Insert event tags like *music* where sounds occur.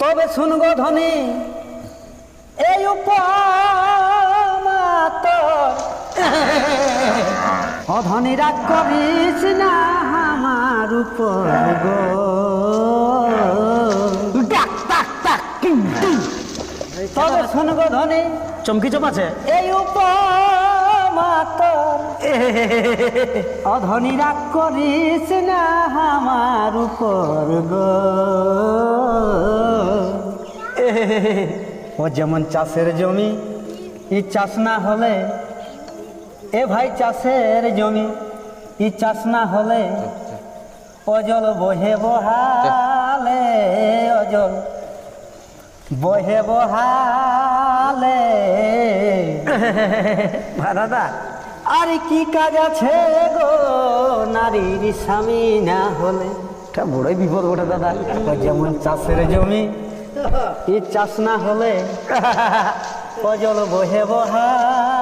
তবে শুনগো ধনী এই উপমা তোর অধনী রাগ করিস না আমার উপর গো তবে শুনগো ধনী চমকি চপ আছে? এই উপমা তোর অধনী রাগ করিস না আমার উপর গো। ও যেমন চাষের জমি, ই চাষ না হলে, এ ভাই চাষের জমি, ই চাষ না হলে, অজল বহে বহালে, অজল বহে বহালে। দাদা আর কি কাজ আছে গো? নারীর স্বামী না হলে। এটা বড়ই বিপদ ওঠে দাদা। যেমন চাষের জমি এই চাষ না হলে *laughs* অজল বহে বহালে।